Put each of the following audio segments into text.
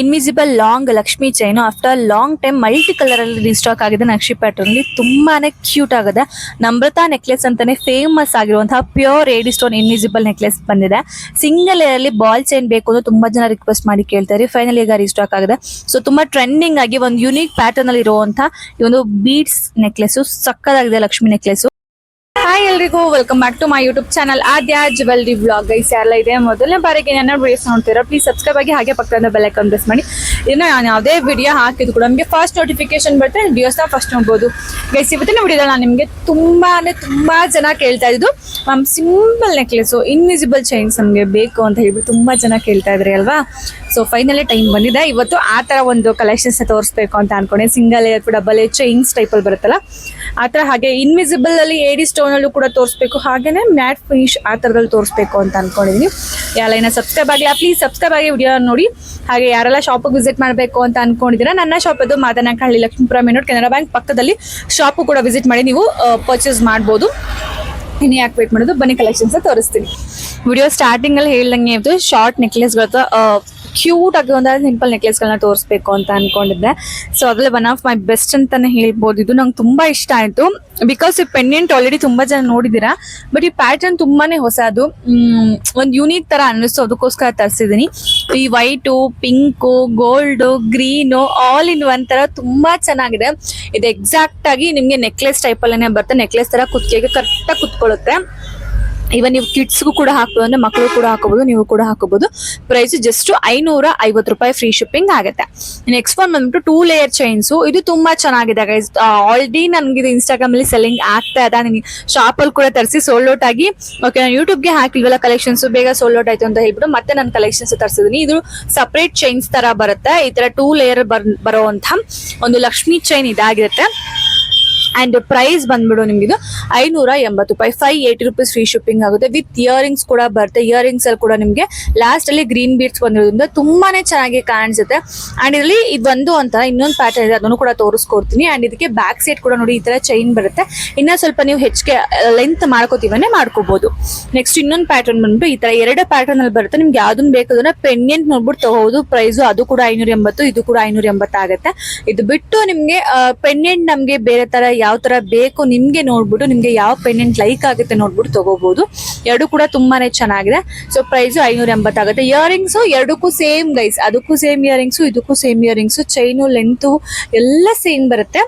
Invisible long Lakshmi chain after long time multi colour ಅಲ್ಲಿ restock ಆಗಿದೆ ನಕ್ಷಿ pattern ಅಲ್ಲಿ. ತುಂಬಾನೇ ಕ್ಯೂಟ್ ಆಗಿದೆ. ನಮ್ರತಾ ನೆಕ್ಲೆಸ್ ಅಂತಾನೆ ಫೇಮಸ್ ಆಗಿರುವಂತಹ pure ready stone invisible necklace ಬಂದಿದೆ ಸಿಂಗಲ್ ಅಲ್ಲಿ ಬಾಲ್ ಚೈನ್ ಬೇಕು ಅಂತ ತುಂಬಾ ಜನ ರಿಕ್ವೆಸ್ಟ್ ಮಾಡಿ ಕೇಳ್ತಾರೆ. ಫೈನಲ್ ಈಗ ರೀಸ್ಟಾಕ್ ಆಗಿದೆ. ಸೊ ತುಂಬಾ ಟ್ರೆಂಡಿಂಗ್ ಆಗಿ ಒಂದು ಯುನೀಕ್ ಪ್ಯಾಟರ್ನಲ್ಲಿ ಇರುವಂತಹ ಈ ಒಂದು ಬೀಡ್ಸ್ ನೆಕ್ಲೆಸ್ ಸಕ್ಕದಾಗಿದೆ ಲಕ್ಷ್ಮಿ ನೆಕ್ಲೆಸ್ ಹಾಯ್ ಎಲ್ರಿಗೂ welcome back to my YouTube channel Aadya jewellery blog guys ಎಲ್ಲ ಇದೆ, ಮೊದಲನೇ ಬಾರಿಗೆ ನನ್ನ ಬೇಸ್ ನೋಡ್ತೀರಾ ಪ್ಲೀಸ್ ಸಬ್ಸ್ಕ್ರೈಬ್ ಆಗಿ ಹಾಗೆ ಪಕ್ಕದ ಬೆಲ್ ಪ್ರೆಸ್ ಮಾಡಿ. ಇನ್ನು ನಾನು ಯಾವುದೇ ವಿಡಿಯೋ ಹಾಕಿದ್ರು ಕೂಡ ನಮಗೆ ಫಸ್ಟ್ ನೋಟಿಫಿಕೇಶನ್ ಬರುತ್ತೆ ವಿಡಿಯೋಸ್ನ ಫಸ್ಟ್ ನೋಡ್ಬೋದು. ಗೈಸ್ ಇವತ್ತಿನ ವಿಡಿಯೋದಲ್ಲಿ ನಾನು ನಿಮಗೆ ತುಂಬ ಅಂದರೆ ತುಂಬ ಜನ ಕೇಳ್ತಾ ಇದ್ದು ma'am simple necklace invisible chains ನಮಗೆ ಬೇಕು ಅಂತ ಹೇಳಿಬಿಟ್ಟು ತುಂಬ ಜನ ಕೇಳ್ತಾ ಇದ್ರಿ, ಅಲ್ವಾ? ಸೊ ಫೈನಲಿ ಟೈಮ್ ಬಂದಿದೆ. ಇವತ್ತು ಆ ಥರ ಒಂದು ಕಲೆಕ್ಷನ್ಸ್ ತೋರಿಸ್ಬೇಕು ಅಂತ ಅನ್ಕೊಂಡೆ. Single layer double layer chains ಟೈಪಲ್ಲಿ ಬರುತ್ತಲ್ಲ? ಆ ಥರ ಹಾಗೆ ಇನ್ವಿಸಿಬಲ್ ಅಲ್ಲಿ ಏಡಿ ಸ್ಟೋನ್ ಅಲ್ಲೂ ಕೂಡ ತೋರಿಸ್ಬೇಕು. ಹಾಗೇನೆ ಮ್ಯಾಟ್ ಫಿನಿಶ್ ಆ ಥರದಲ್ಲಿ ತೋರಿಸ್ಬೇಕು ಅಂತ ಅನ್ಕೊಂಡಿದ್ದೀನಿ ಯಾರೆಲ್ಲ ಸಬ್ಸ್ಕ್ರೈಬ್ ಆಗಲಿ ಪ್ಲೀಸ್ ಸಬ್ಸ್ಕ್ರೈಬ್ ಆಗಿ ವಿಡಿಯೋ ನೋಡಿ. ಹಾಗೆ ಯಾರೆಲ್ಲ ಶಾಪಿಗೆ ವಿಸಿಟ್ ಮಾಡಬೇಕು ಅಂತ ಅನ್ಕೊಂಡಿದ್ದೀರಾ ನನ್ನ ಶಾಪ್ ಅದು Madanakahalli Lakshmipura main road Canara bank ಪಕ್ಕದಲ್ಲಿ ಶಾಪು ಕೂಡ ವಿಸಿಟ್ ಮಾಡಿ ನೀವು ಪರ್ಚೇಸ್ ಮಾಡ್ಬೋದು. ಇನ್ನು ಯಾಕೆ ವೇಟ್ ಮಾಡೋದು? ಬನ್ನಿ ಕಲೆಕ್ಷನ್ಸ್ ತೋರಿಸ್ತೀನಿ. ವಿಡಿಯೋ ಸ್ಟಾರ್ಟಿಂಗಲ್ಲಿ ಹೇಳ್ದಂಗೆ ಇತ್ತು ಶಾರ್ಟ್ ನೆಕ್ಲೆಸ್ಗಳ ಕ್ಯೂಟ್ ಆಗಿ ಸಿಂಪಲ್ ನೆಕ್ಲೆಸ್ಗಳನ್ನ ತೋರಿಸ್ಬೇಕು ಅಂತ ಅನ್ಕೊಂಡಿದ್ದೆ. ಸೊ ಅದರಲ್ಲಿ ಒನ್ ಆಫ್ ಮೈ ಬೆಸ್ಟ್ ಅಂತಾನೆ ಹೇಳ್ಬೋದು. ಇದು ನಂಗೆ ತುಂಬಾ ಇಷ್ಟ ಆಯ್ತು. ಬಿಕಾಸ್ ಈ ಪೆಂಡೆಂಟ್ ಆಲ್ರೆಡಿ ತುಂಬಾ ಜನ ನೋಡಿದ್ದೀರಾ ಬಟ್ ಈ ಪ್ಯಾಟರ್ನ್ ತುಂಬಾನೇ ಹೊಸದು ಒಂದು ಯೂನಿಕ್ ತರ ಅನ್ನಿಸ್ತು. ಅದಕ್ಕೋಸ್ಕರ ತರಿಸಿದೀನಿ ಈ white pink gold green all in one ತರ ತುಂಬಾ ಚೆನ್ನಾಗಿದೆ. ಇದು ಎಕ್ಸಾಕ್ಟ್ ಆಗಿ ನಿಮ್ಗೆ ನೆಕ್ಲೆಸ್ ಟೈಪ್ ಅಲ್ಲೇ ಬರುತ್ತೆ. ನೆಕ್ಲೆಸ್ ತರ ಕುತ್ತಿಗೆಗೆ ಕರೆಕ್ಟ್ ಆಗಿ ಕುತ್ಕೊಳ್ಳುತ್ತೆ. ಇವನ್ ನೀವು ಕಿಡ್ಸ್ಗೂ ಕೂಡ ಹಾಕ್ಬೋದು, ಅಂದ್ರೆ ಮಕ್ಕಳು ಕೂಡ ಹಾಕೋಬಹುದು ನೀವು ಕೂಡ ಹಾಕೋಬಹುದು ಪ್ರೈಸ್ ಜಸ್ಟ್ ಐನೂರ ಐವತ್ತು ರೂಪಾಯಿ ಫ್ರೀ ಶಿಪ್ಪಿಂಗ್ ಆಗುತ್ತೆ. ನೆಕ್ಸ್ಟ್ ಒನ್ ಬಂದ್ಬಿಟ್ಟು ಟೂ ಲೇಯರ್ ಚೈನ್ಸ್ ಇದು ತುಂಬಾ ಚೆನ್ನಾಗಿದೆ ಗೈಸ್ ಆಲ್ರೆಡಿ ನನ್ಗೆ ಇದು ಇನ್ಸ್ಟಾಗ್ರಾಮ್ ಅಲ್ಲಿ ಸೆಲ್ಲಿಂಗ್ ಆಗ್ತಾ ಇದೆ. ನನಗೆ ಶಾಪ್ ಅಲ್ಲಿ ಕೂಡ ತರಿಸಿ ಸೋಲ್ಡ್ ಔಟ್ ಆಗಿ. ಓಕೆ ನಾನು ಯೂಟ್ಯೂಬ್ಗೆ ಹಾಕಿಲ್ವಲ್ಲ ಕಲೆಕ್ಷನ್ಸ್ ಬೇಗ ಸೋಲ್ಡ್ ಔಟ್ ಆಯ್ತು ಅಂತ ಹೇಳ್ಬಿಟ್ಟು ಮತ್ತೆ ನಾನು ಕಲೆಕ್ಷನ್ಸ್ ತರಿಸಿದೀನಿ. ಇದು ಸಪ್ರೇಟ್ ಚೈನ್ಸ್ ತರ ಬರುತ್ತೆ. ಈ ತರ ಟೂ ಲೇಯರ್ ಬರುವಂತ ಒಂದು ಲಕ್ಷ್ಮಿ ಚೈನ್ ಇದಾಗಿರುತ್ತೆ. ಅಂಡ್ ಪ್ರೈಸ್ ಬಂದ್ಬಿಡು ನಿಮ್ಗೆ ಇದು ಐನೂರ ಎಂಬತ್ತು ರೂಪಾಯಿ. Five eighty rupees free shipping ಆಗುತ್ತೆ. ವಿತ್ ಇಯರಿಂಗ್ಸ್ ಕೂಡ ಬರುತ್ತೆ. ಇಯರಿಂಗ್ಸ್ ಅಲ್ಲಿ ಕೂಡ ನಿಮಗೆ ಲಾಸ್ಟ್ ಅಲ್ಲಿ ಗ್ರೀನ್ ಬೀಡ್ಸ್ ಬಂದಿರೋದ್ರಿಂದ ತುಂಬಾನೇ ಚೆನ್ನಾಗಿ ಕಾಣಿಸುತ್ತೆ. ಅಂಡ್ ಇದರಲ್ಲಿ ಒಂದು ಅಂತ ಇನ್ನೊಂದು ಪ್ಯಾಟರ್ನ್ ಇದೆ. ಅದನ್ನು ಕೂಡ ತೋರಿಸ್ಕೊಡ್ತೀನಿ. ಅಂಡ್ ಇದಕ್ಕೆ ಬ್ಯಾಕ್ ಸೈಡ್ ಕೂಡ ನೋಡಿ ಈ ತರ ಚೈನ್ ಬರುತ್ತೆ. ಇನ್ನ ಸ್ವಲ್ಪ ನೀವು ಹೆಚ್ಚಿಗೆ ಲೆಂತ್ ಮಾಡ್ಕೋತೀವನ್ನೇ ಮಾಡ್ಕೋಬಹುದು ನೆಕ್ಸ್ಟ್ ಇನ್ನೊಂದು ಪ್ಯಾಟರ್ನ್ ಬಂದ್ಬಿಟ್ಟು ಈ ತರ ಎರಡು ಪ್ಯಾಟರ್ನ್ ಅಲ್ಲಿ ಬರುತ್ತೆ. ನಿಮ್ಗೆ ಯಾವ್ದನ್ನ ಬೇಕಾದ್ರೆ ಪೆಂಡೆಂಟ್ ನೋಡ್ಬಿಟ್ಟು ತಗೋಬಹುದು ಪ್ರೈಸ್ ಅದು ಕೂಡ ಐನೂರ ಎಂಬತ್ತು, ಇದು ಕೂಡ ಐನೂರ ಎಂಬತ್ತು ಆಗುತ್ತೆ. ಇದು ಬಿಟ್ಟು ನಿಮ್ಗೆ ಪೆಂಡೆಂಟ್ ನಮ್ಗೆ ಬೇರೆ ತರ ಯಾವ ತರ ಬೇಕು ನಿಮ್ಗೆ ನೋಡ್ಬಿಟ್ಟು, ನಿಮ್ಗೆ ಯಾವ ಪೆಂಡೆಂಟ್ ಲೈಕ್ ಆಗುತ್ತೆ ನೋಡ್ಬಿಟ್ಟು ತಗೋಬಹುದು ಎರಡು ಕೂಡ ತುಂಬಾನೇ ಚೆನ್ನಾಗಿದೆ. ಸೊ ಪ್ರೈಸ್ ಐನೂರ ಎಂಬತ್ತಾಗುತ್ತೆ ಇಯರಿಂಗ್ಸ್ ಎರಡಕ್ಕೂ ಸೇಮ್ ಗೈಸ್ ಅದಕ್ಕೂ ಸೇಮ್ ಇಯರಿಂಗ್ಸ್ ಇದಕ್ಕೂ ಸೇಮ್ ಇಯರಿಂಗ್ಸ್ ಚೈನು ಲೆಂತು ಎಲ್ಲ ಸೇಮ್ ಬರುತ್ತೆ.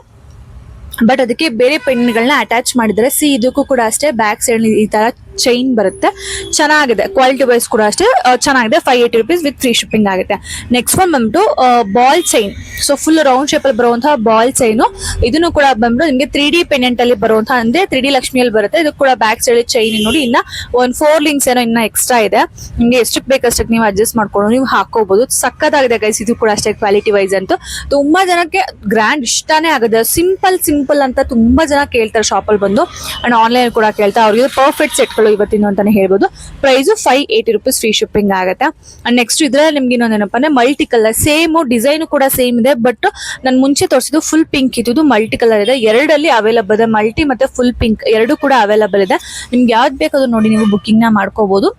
ಬಟ್ ಅದಕ್ಕೆ ಬೇರೆ ಪೆನ್ಗಳನ್ನ ಅಟ್ಯಾಚ್ ಮಾಡಿದ್ರೆ ಸಿ ಇದಕ್ಕೂ ಕೂಡ ಅಷ್ಟೇ ಬ್ಯಾಕ್ ಸೈಡ್ ಈ ತರ ಚೈನ್ ಬರುತ್ತೆ. ಚೆನ್ನಾಗಿದೆ. ಕ್ವಾಲಿಟಿ ವೈಸ್ ಕೂಡ ಅಷ್ಟೇ ಚೆನ್ನಾಗಿದೆ. Five eighty rupees with free shipping ಆಗುತ್ತೆ. ನೆಕ್ಸ್ಟ್ ಒನ್ ಬಂದ್ಬಿಟ್ಟು ball chain so full round ಶೇಪಲ್ಲಿ ಬರುವಂತಹ ಬಾಲ್ ಚೈನು ಇದನ್ನು ಕೂಡ ಬಂದ್ಬಿಟ್ಟು ನಿಮಗೆ ತ್ರೀ ಡಿ ಪೆಂಡೆಂಟ್ ಅಲ್ಲಿ ಬರುವಂತಹ, ಅಂದ್ರೆ ತ್ರೀ ಡಿ ಲಕ್ಷ್ಮಿಯಲ್ಲಿ ಬರುತ್ತೆ. ಇದು ಕೂಡ ಬ್ಯಾಕ್ ಸೈಡ್ ಚೈನ್ ನೋಡಿ, ಇನ್ನ ಒಂದು ಫೋರ್ ಲಿಂಕ್ಸ್ ಏನೋ ಇನ್ನ ಎಕ್ಸ್ಟ್ರಾ ಇದೆ. ನಿಮ್ಗೆ ಎಷ್ಟಕ್ಕೆ ಬೇಕಷ್ಟಕ್ಕೆ ನೀವು ಅಡ್ಜಸ್ಟ್ ಮಾಡ್ಕೊಂಡು ನೀವು ಹಾಕೋಬಹುದು ಸಕ್ಕತ್ತಾಗಿದೆ ಗೈಸ್ ಇದು ಕೂಡ ಅಷ್ಟೇ ಕ್ವಾಲಿಟಿ ವೈಸ್ ಅಂತೂ. ತುಂಬಾ ಜನಕ್ಕೆ ಗ್ರ್ಯಾಂಡ್ ಇಷ್ಟನೇ ಆಗುತ್ತೆ. ಸಿಂಪಲ್ ಸಿಂಪಲ್ ಅಂತ ತುಂಬಾ ಜನ ಕೇಳ್ತಾರೆ ಶಾಪಲ್ಲಿ ಬಂದು. ಅಂಡ್ ಆನ್ಲೈನ್ ಕೂಡ ಕೇಳ್ತಾರೆ. ಅವ್ರಿಗೆ ಪರ್ಫೆಕ್ಟ್ ಸೆಟ್ಗಳು ಇವತ್ತಿನ ಅಂತಾನೆ ಹೇಳ್ಬೋದು. Price five eighty rupees free shipping ಆಗುತ್ತೆ. ನೆಕ್ಸ್ಟ್ ಇದ್ರಲ್ಲಿ ನಿಮ್ಗೆ ಇನ್ನೊಂದು ಏನಪ್ಪ ಅಂದ್ರೆ ಮಲ್ಟಿ ಕಲರ್ ಸೇಮ್ ಡಿಸೈನ್ ಕೂಡ ಸೇಮ್ ಇದೆ ಬಟ್ ನಾನು ಮುಂಚೆ ತೋರಿಸಿದ್ದು ಫುಲ್ ಪಿಂಕ್ ಇದ್ದು ಮಲ್ಟಿ ಕಲರ್ ಇದೆ. ಎರಡಲ್ಲಿ ಅವೈಲಬಲ್ ಇದೆ ಮಲ್ಟಿ ಮತ್ತೆ ಫುಲ್ ಪಿಂಕ್ ಎರಡು ಕೂಡ ಅವೈಲಬಲ್ ಇದೆ. ನಿಮ್ಗೆ ಯಾವ್ದು ಬೇಕಾದ್ರೂ ನೋಡಿ ನೀವು ಬುಕ್ಕಿಂಗ್ನ ಮಾಡ್ಕೋಬಹುದು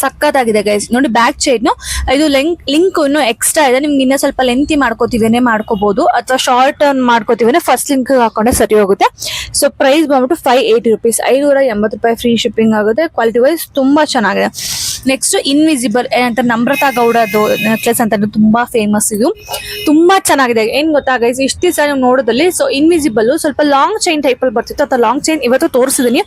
ಸಕ್ಕತ್ತಾಗಿದೆ ಗೈಸ್ ನೋಡಿ ಬ್ಯಾಕ್ ಚೈನ್ ಇದು ಲಿಂಕ್ ಲಿಂಕ್ ಇನ್ನು ಎಕ್ಸ್ಟ್ರಾ ಇದೆ. ನಿಮ್ಗೆ ಇನ್ನೂ ಸ್ವಲ್ಪ ಲೆಂತಿ ಮಾಡ್ಕೋತೀವೇನೆ ಮಾಡ್ಕೋಬಹುದು ಅಥವಾ ಶಾರ್ಟ್ ಮಾಡ್ಕೋತೀವೇನೆ ಫಸ್ಟ್ ಲಿಂಕ್ ಹಾಕೊಂಡ್ರೆ ಸರಿ ಹೋಗುತ್ತೆ. ಸೊ ಪ್ರೈಸ್ ಬಂದ್ಬಿಟ್ಟು ಫೈವ್ ಏಯ್ಟಿ ರುಪೀಸ್ ಐನೂರ ಎಂಬತ್ತು ರೂಪಾಯಿ ಫ್ರೀ ಶಿಪ್ಪಿಂಗ್ ಆಗುತ್ತೆ. ಕ್ವಾಲಿಟಿ ವೈಸ್ ತುಂಬಾ ಚೆನ್ನಾಗಿದೆ. ನೆಕ್ಸ್ಟ್ ಇನ್ವಿಸಿಬಲ್ ಅಂತ ನಮ್ರತಾ ಗೌಡದು ನೆಕ್ಲೆಸ್ ಅಂತ ತುಂಬಾ ಫೇಮಸ್ ಇದು. ತುಂಬಾ ಚೆನ್ನಾಗಿದೆ. ಏನ್ ಗೊತ್ತಾಗೈಸ್ ಇಷ್ಟು ದಿವಸ ನೀವು ನೋಡೋದಲ್ಲಿ ಸೊ ಇನ್ವಿಸಿಬಲ್ ಸ್ವಲ್ಪ ಲಾಂಗ್ ಚೈನ್ ಟೈಪ್ ಅಲ್ಲಿ ಬರ್ತಿತ್ತು. ಅಥವಾ ಲಾಂಗ್ ಚೈನ್ ಇವತ್ತು ತೋರಿಸಿದೀನಿ.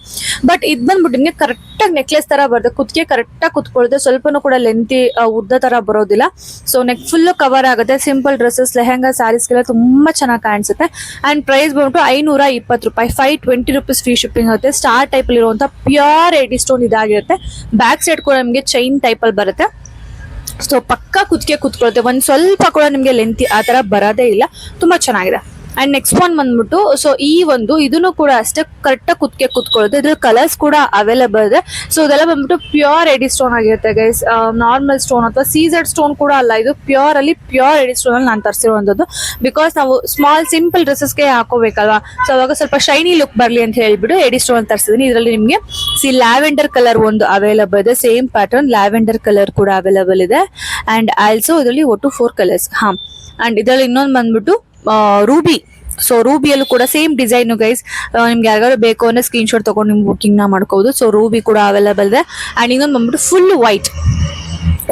ಬಟ್ ಇದು ಬಂದ್ಬಿಟ್ಟು ನಿಮಗೆ ಕರೆಕ್ಟ್ ಆಗಿ ನೆಕ್ಲೆಸ್ ತರ ಬರುತ್ತೆ ಕುತ್ತಿಗೆ ಕರೆಕ್ಟ್ ಆಗಿ ಕುತ್ಕೊಳ್ಳುತ್ತೆ ಸ್ವಲ್ಪನೂ ಕೂಡ ಲೆಂತಿ ಉದ್ದ ತರ ಬರೋದಿಲ್ಲ. ಸೊ ನೆಕ್ ಫುಲ್ ಕವರ್ ಆಗುತ್ತೆ. ಸಿಂಪಲ್ ಡ್ರೆಸ್ಸಸ್ ಲೆಹಂಗಾ ಸ್ಯಾರೀಸ್ಗೆಲ್ಲ ತುಂಬಾ ಚೆನ್ನಾಗಿ ಕಾಣಿಸುತ್ತೆ. ಅಂಡ್ ಪ್ರೈಸ್ ಬಂದ್ಬಿಟ್ಟು ಐನೂರ ಇಪ್ಪತ್ತು ರೂಪಾಯಿ five twenty rupees free shipping ಆಗುತ್ತೆ. ಸ್ಟಾರ್ ಟೈಪ್ ಅಲ್ಲಿ ಇರುವಂತ ಪ್ಯೂರ್ ಏಡಿ ಸ್ಟೋನ್ ಇದಾಗಿರುತ್ತೆ. ಬ್ಯಾಕ್ ಸೈಡ್ ಕೂಡ ನಿಮಗೆ ಚೈನ್ ಟೈಪ್ ಅಲ್ಲಿ ಬರುತ್ತೆ. ಸೊ ಪಕ್ಕ ಕುತ್ತಿಗೆ ಕುತ್ಕೊಳ್ಳುತ್ತೆ ಒಂದ್ ಸ್ವಲ್ಪ ಕೂಡ ನಿಮಗೆ ಲೆಂತಿ ಆ ತರ ಬರೋದೇ ಇಲ್ಲ. ತುಂಬಾ ಚೆನ್ನಾಗಿದೆ. ಅಂಡ್ ನೆಕ್ಸ್ಟ್ ಒನ್ ಬಂದ್ಬಿಟ್ಟು ಸೊ ಈ ಒಂದು ಇದನ್ನು ಕೂಡ ಅಷ್ಟೇ ಕರೆಕ್ಟ್ ಆಗಿ ಕುತ್ಕೆ ಕುತ್ಕೊಳ್ಳುತ್ತೆ ಇದ್ರ ಕಲರ್ಸ್ ಕೂಡ ಅವೈಲೇಬಲ್ ಇದೆ. ಸೊ ಇದೆಲ್ಲ ಬಂದ್ಬಿಟ್ಟು ಪ್ಯೂರ್ ಎಡಿ ಸ್ಟೋನ್ ಆಗಿರುತ್ತೆ ಗೈಸ್ ನಾರ್ಮಲ್ ಸ್ಟೋನ್ ಅಥವಾ ಸೀಸೆಡ್ ಸ್ಟೋನ್ ಕೂಡ ಅಲ್ಲ, ಇದು ಪ್ಯೂರ್ ಅಲ್ಲಿ ಪ್ಯೂರ್ ಎಡಿ ಸ್ಟೋನ್ ಅಲ್ಲಿ ನಾನು ತರಿಸಿರುವಂತದ್ದು ಬಿಕಾಸ್ ನಾವು ಸ್ಮಾಲ್ ಸಿಂಪಲ್ ಡ್ರೆಸ್ಸಸ್ಗೆ ಹಾಕೋಬೇಕಲ್ವಾ? ಸೊ ಅವಾಗ ಸ್ವಲ್ಪ ಶೈನಿ ಲುಕ್ ಬರಲಿ ಅಂತ ಹೇಳಿಬಿಟ್ಟು ಎಡಿ ಸ್ಟೋನ್ ತರಿಸಿದೀನಿ ಇದರಲ್ಲಿ ನಿಮಗೆ ಸಿ ಲ್ಯಾವೆಂಡರ್ ಕಲರ್ ಒಂದು ಅವೈಲಬಲ್ ಇದೆ. ಸೇಮ್ ಪ್ಯಾಟರ್ನ್ ಲ್ಯಾವೆಂಡರ್ ಕಲರ್ ಕೂಡ ಅವೈಲೇಬಲ್ ಇದೆ. ಅಂಡ್ ಆಲ್ಸೋ ಇದರಲ್ಲಿ ಒಟ್ಟು ಫೋರ್ ಕಲರ್ಸ್ ಹಾಂ. ಅಂಡ್ ಇದರಲ್ಲಿ ಇನ್ನೊಂದು ಬಂದ್ಬಿಟ್ಟು ರೂಬಿ ಸೊ ರೂಬಿಯಲ್ಲೂ ಕೂಡ ಸೇಮ್ ಡಿಸೈನ್ ಗೈಸ್ ನಿಮ್ಗೆ ಯಾರಿಗಾದ್ರು ಬೇಕು ಅಂದ್ರೆ ಸ್ಕ್ರೀನ್ ಶಾಟ್ ತಗೊಂಡು ನಿಮ್ಗೆ ಬುಕಿಂಗ್ ಮಾಡ್ಕೋಬೋದು. ಸೊ ರೂಬಿ ಕೂಡ ಅವೈಲೇಬಲ್ ಇದೆ. ಅಂಡ್ ಇನ್ನೊಂದು ಬಂದ್ಬಿಟ್ಟು ಫುಲ್ ವೈಟ್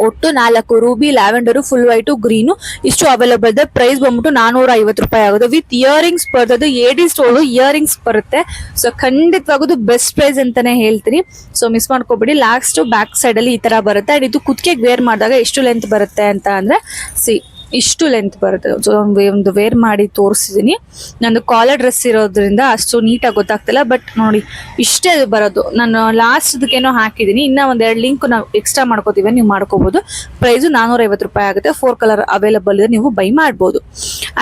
ಒಟ್ಟು ನಾಲ್ಕು ruby lavender full white green ಇಷ್ಟು ಅವೈಲೇಬಲ್ ಇದೆ. ಪ್ರೈಸ್ ಬಂದ್ಬಿಟ್ಟು ನಾನೂರ ಐವತ್ತು ರೂಪಾಯಿ ಆಗುತ್ತೆ. ವಿತ್ ಇಯರಿಂಗ್ಸ್ ಬರ್ತದೆ. ಏಡಿ ಸ್ಟೋಲು ಇಯರಿಂಗ್ಸ್ ಬರುತ್ತೆ. ಸೊ ಖಂಡಿತವಾಗೋದು ಬೆಸ್ಟ್ ಪ್ರೈಸ್ ಅಂತಾನೆ ಹೇಳ್ತೀನಿ. ಸೊ ಮಿಸ್ ಮಾಡ್ಕೋಬೇಡಿ. ಲಾಸ್ಟ್ ಬ್ಯಾಕ್ ಸೈಡ್ ಅಲ್ಲಿ ಈ ತರ ಬರುತ್ತೆ. ಅಂಡ್ ಇದು ಕುತ್ತಿಗೆ ವೇರ್ ಮಾಡಿದಾಗ ಎಷ್ಟು ಲೆಂತ್ ಬರುತ್ತೆ ಅಂತ ಅಂದ್ರೆ ಸಿ ಇಷ್ಟು ಲೆಂತ್ ಬರುತ್ತೆ. ಸೊ ಒಂದು ವೇರ್ ಮಾಡಿ ತೋರಿಸಿದ್ದೀನಿ ನಂದು ಕಾಲರ್ ಡ್ರೆಸ್ ಇರೋದ್ರಿಂದ ಅಷ್ಟು ನೀಟಾಗಿ ಗೊತ್ತಾಗ್ತಿಲ್ಲ ಬಟ್ ನೋಡಿ, ಇಷ್ಟೇ ಬರೋದು. ನಾನು ಲಾಸ್ಟ್ದಕ್ಕೇನೋ ಹಾಕಿದ್ದೀನಿ ಇನ್ನ ಒಂದೆರಡು ಲಿಂಕ್ ನಾವು ಎಕ್ಸ್ಟ್ರಾ ಮಾಡ್ಕೋತೀವಿ, ನೀವು ಮಾಡ್ಕೋಬೋದು. ಪ್ರೈಸು ನಾನ್ನೂರ ಐವತ್ತು ರೂಪಾಯಿ ಆಗುತ್ತೆ. ಫೋರ್ ಕಲರ್ ಅವೈಲಬಲ್ ಇದೆ, ನೀವು ಬೈ ಮಾಡ್ಬೋದು.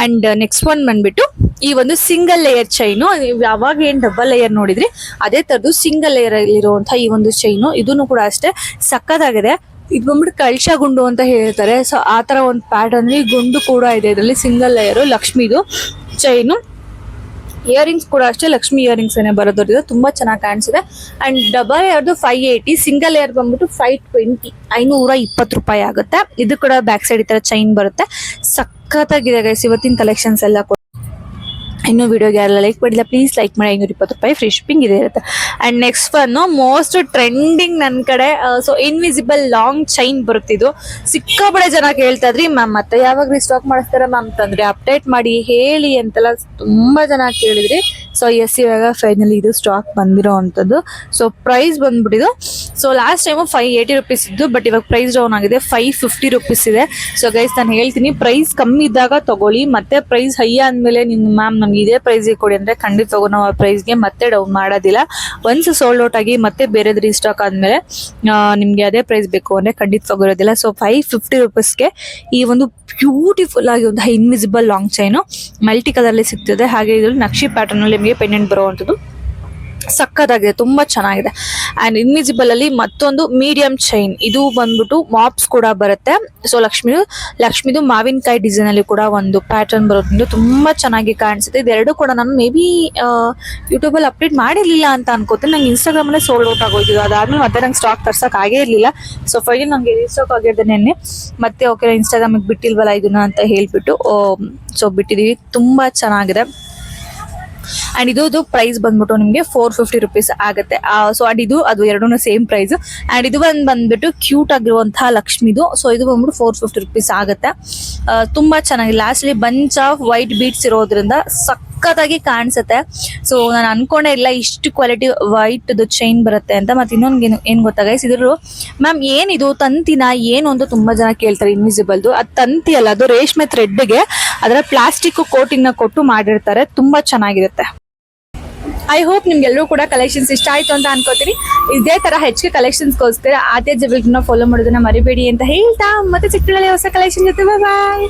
ಆ್ಯಂಡ್ ನೆಕ್ಸ್ಟ್ ಒನ್ ಬಂದುಬಿಟ್ಟು, ಈ ಒಂದು ಸಿಂಗಲ್ ಲೇಯರ್ ಚೈನು ಯಾವಾಗ ಏನು ಡಬಲ್ ಲೇಯರ್ ನೋಡಿದ್ರಿ, ಅದೇ ಥರದ್ದು ಸಿಂಗಲ್ ಲೇಯರ್ ಇರುವಂಥ ಈ ಒಂದು ಚೈನು ಇದೂ ಕೂಡ ಅಷ್ಟೇ ಸಕ್ಕತ್ತಾಗಿದೆ. ಇದು ಬಂದ್ಬಿಟ್ಟು ಕಳ್ಶ ಗುಂಡು ಅಂತ ಹೇಳ್ತಾರೆ. ಸೊ ಆ ತರ ಒಂದು ಪ್ಯಾಟರ್ನ್ ಗುಂಡು ಕೂಡ ಇದೆ. ಇದರಲ್ಲಿ ಸಿಂಗಲ್ ಲೇಯರ್ ಲಕ್ಷ್ಮಿದು ಚೈನು ಇಯರಿಂಗ್ಸ್ ಕೂಡ ಅಷ್ಟೇ ಲಕ್ಷ್ಮಿ ಇಯರಿಂಗ್ಸ್ ಏನೇ ಬರೋದ್ರಿಂದ ತುಂಬಾ ಚೆನ್ನಾಗಿ ಕಾಣಿಸಿದೆ. ಅಂಡ್ ಡಬಲ್ ಲೇಯರ್ದು ಫೈವ್ ಏಯ್ಟಿ ಸಿಂಗಲ್ ಲೇಯರ್ ಬಂದ್ಬಿಟ್ಟು ಫೈವ್ ಟ್ವೆಂಟಿ ಐನೂರ ಇಪ್ಪತ್ತು ರೂಪಾಯಿ ಆಗುತ್ತೆ. ಇದು ಕೂಡ ಬ್ಯಾಕ್ ಸೈಡ್ ಈ ತರ ಚೈನ್ ಬರುತ್ತೆ. ಸಖತ್ತಾಗಿದೆ ಗೈಸ್ ಇವತ್ತಿನ ಕಲೆಕ್ಷನ್ಸ್ ಎಲ್ಲ ಇನ್ನು ವಿಡಿಯೋಗೆ ಯಾರೆಲ್ಲ ಲೈಕ್ ಮಾಡಿಲ್ಲ ಪ್ಲೀಸ್ ಲೈಕ್ ಮಾಡಿ. ಐನೂರ ಇಪ್ಪತ್ತು ರೂಪಾಯಿ ಫ್ರೀ ಶಿಪ್ಪಿಂಗ್ ಇದೆ ಇರುತ್ತೆ. And next one most trending ನನ್ನ ಕಡೆ ಸೊ ಇನ್ವಿಸಿಬಲ್ ಲಾಂಗ್ ಚೈನ್ ಬರುತ್ತಿದ್ದು ಸಿಕ್ಕಾಬಳೆ ಜನ ಕೇಳ್ತಾ ಇದ್ರಿ, ಮ್ಯಾಮ್ ಮತ್ತೆ ಯಾವಾಗ ರೀ ಸ್ಟಾಕ್ ಮಾಡಿಸ್ತಾರೆ ಮ್ಯಾಮ್ ತಂದ್ರೆ? ಅಪ್ಡೇಟ್ ಮಾಡಿ, ಹೇಳಿ ಅಂತೆಲ್ಲ ತುಂಬ ಜನ ಕೇಳಿದ್ರಿ. ಸೊ ಎಸ್ ಇವಾಗ ಫೈನಲಿ ಇದು ಸ್ಟಾಕ್ ಬಂದಿರೋ ಅಂಥದ್ದು. So price ಬಂದ್ಬಿಟ್ಟಿದ್ದು. So last time five eighty rupees ಇದ್ದು ಬಟ್ ಇವಾಗ ಪ್ರೈಸ್ ಡೌನ್ ಆಗಿದೆ. ಫೈವ್ ಫಿಫ್ಟಿ ರುಪೀಸ್ ಇದೆ. ಸೊ ಗೈಸ್ ನಾನು ಹೇಳ್ತೀನಿ ಪ್ರೈಸ್ ಕಮ್ಮಿ ಇದ್ದಾಗ ತಗೊಳ್ಳಿ. ಮತ್ತೆ ಪ್ರೈಸ್ ಹೈ ಆದ್ಮೇಲೆ ನಿಮ್ಮ ಮ್ಯಾಮ್ ನಮ್ಗೆ ಇದೇ ಪ್ರೈಸಿಗೆ ಕೊಡಿ ಅಂದ್ರೆ ಖಂಡಿತ ನಾವು ಆ ಪ್ರೈಸ್ಗೆ ಮತ್ತೆ ಡೌನ್ ಮಾಡೋದಿಲ್ಲ. ಒನ್ಸ್ ಸೋಲ್ಡ್ ಔಟ್ ಆಗಿ ಮತ್ತೆ ಬೇರೆದು ರೀಸ್ಟಾಕ್ ಆದ್ಮೇಲೆ ನಿಮಗೆ ಅದೇ ಪ್ರೈಸ್ ಬೇಕು ಅಂದ್ರೆ ಖಂಡಿತ ತಗೋರೋದಿಲ್ಲ ಸೊ ಫೈವ್ ಫಿಫ್ಟಿ ರುಪೀಸ್ಗೆ ಈ ಒಂದು ಬ್ಯೂಟಿಫುಲ್ ಆಗಿ ಒಂದು ಇನ್ವಿಸಿಬಲ್ ಲಾಂಗ್ ಚೈನು ಮಲ್ಟಿ ಕಲರ್ಲಿ ಸಿಗ್ತದೆ. ಹಾಗೆ ಇದ್ರಲ್ಲಿ ನಕ್ಷಿ ಪ್ಯಾಟರ್ನ್ ಅಲ್ಲಿ ನಿಮಗೆ ಪೆಂಡೆಂಟ್ ಬರುವಂಥದ್ದು ಸಕ್ಕತ್ತಾಗಿದೆ, ತುಂಬ ಚೆನ್ನಾಗಿದೆ. ಆ್ಯಂಡ್ ಇನ್ವಿಸಿಬಲ್ ಅಲ್ಲಿ ಮತ್ತೊಂದು ಮೀಡಿಯಂ ಚೈನ್ ಇದು ಬಂದ್ಬಿಟ್ಟು ಮಾಪ್ಸ್ ಕೂಡ ಬರುತ್ತೆ. ಸೊ ಲಕ್ಷ್ಮಿ, ಲಕ್ಷ್ಮಿದು ಮಾವಿನಕಾಯಿ ಡಿಸೈನ್ ಅಲ್ಲಿ ಕೂಡ ಒಂದು ಪ್ಯಾಟರ್ನ್ ಬರೋದ್ರಿಂದ ತುಂಬ ಚೆನ್ನಾಗಿ ಕಾಣಿಸುತ್ತೆ. ಇದೆರಡು ಕೂಡ ನಾನು ಮೇ ಬಿ ಯೂಟ್ಯೂಬ್ ಅಲ್ಲಿ ಅಪ್ಡೇಟ್ ಮಾಡಿರಲಿಲ್ಲ ಅಂತ ಅನ್ಕೋತೀನಿ. ನಂಗೆ ಇನ್ಸ್ಟಾಗ್ರಾಮ್ ಅಲ್ಲೇ ಸೋಲ್ಡ್ ಔಟ್ ಆಗೋಯ್ತು. ಅದಾದ್ಮೇಲೆ ಮತ್ತೆ ನಂಗೆ ಸ್ಟಾಕ್ ತರ್ಸೋಕೆ ಆಗೇ ಇರಲಿಲ್ಲ. ಸೊ ಫೈನಲ್ ನಂಗೆ ರೀಸ್ಟಾಕ್ ಆಗಿದೆ ನೆನ್ನೆ. ಮತ್ತೆ ಓಕೆ ಇನ್ಸ್ಟಾಗ್ರಾಮಿಗೆ ಬಿಟ್ಟಿಲ್ವಲ್ಲ ಇದನ್ನ ಅಂತ ಹೇಳ್ಬಿಟ್ಟು ಸೊ ಬಿಟ್ಟಿದ್ದೀವಿ. ತುಂಬಾ ಚೆನ್ನಾಗಿದೆ. ಅಂಡ್ ಇದು ಪ್ರೈಸ್ ಬಂದ್ಬಿಟ್ಟು ನಿಮಗೆ ಫೋರ್ ಫಿಫ್ಟಿ ರುಪೀಸ್ ಆಗುತ್ತೆ. ಸೊ ಅಂಡ್ ಇದು ಅದು ಎರಡೂ ಸೇಮ್ ಪ್ರೈಸ್ ಅಂಡ್ ಇದು ಬಂದ್ ಬಂದ್ಬಿಟ್ಟು ಕ್ಯೂಟ್ ಆಗಿರುವಂತಹ ಲಕ್ಷ್ಮಿದು. ಸೊ ಇದು ಬಂದ್ಬಿಟ್ಟು ಫೋರ್ ಫಿಫ್ಟಿ ರುಪೀಸ್ ಆಗುತ್ತೆ. ತುಂಬಾ ಚೆನ್ನಾಗಿ lastly bunch of white beads ಇರೋದ್ರಿಂದ ಸಖತ್ತಾಗಿ ಕಾಣಿಸುತ್ತೆ. ಸೊ ನಾನು ಅನ್ಕೊಂಡೇ ಇಲ್ಲ ಇಷ್ಟು ಕ್ವಾಲಿಟಿ ವೈಟ್ ಚೈನ್ ಬರುತ್ತೆ ಅಂತ. ಮತ್ತೆ ಇನ್ನೊಂದ್ ಏನು ಏನ್ ಗೊತ್ತಾಗೈಸ್ ಇದ್ರು ಮ್ಯಾಮ್ ಏನಿದು? ತಂತಿನ ಏನು ಅಂತ ತುಂಬಾ ಜನ ಕೇಳ್ತಾರೆ ಇನ್ವಿಸಿಬಲ್ದು ಅದು ತಂತಿ ಅಲ್ಲ, ಅದು ರೇಷ್ಮೆ ಥ್ರೆಡ್ಗೆ ಅದರ ಪ್ಲಾಸ್ಟಿಕ್ ಕೋಟಿಂಗ್ನ ಕೊಟ್ಟು ಮಾಡಿರ್ತಾರೆ. ತುಂಬಾ ಚೆನ್ನಾಗಿರುತ್ತೆ. ಐ ಹೋಪ್ ನಿಮ್ಗೆಲ್ಲರೂ ಕೂಡ ಕಲೆಕ್ಷನ್ಸ್ ಇಷ್ಟ ಆಯ್ತು ಅಂತ ಅನ್ಕೋತೀನಿ. ಇದೇ ತರ ಹೆಚ್ಚಿಗೆ ಕಲೆಕ್ಷನ್ಸ್ಗೋಸ್ಕರ ಆದ್ಯ ಜಬಲ್ನ ಫಾಲೋ ಮಾಡೋದನ್ನ ಮರಿಬೇಡಿ ಅಂತ ಹೇಳ್ತಾ, ಮತ್ತೆ ಚಿಕ್ಕಳಲ್ಲಿ ಹೊಸ ಕಲೆಕ್ಷನ್ ಜೊತೆ ಬಾಯ್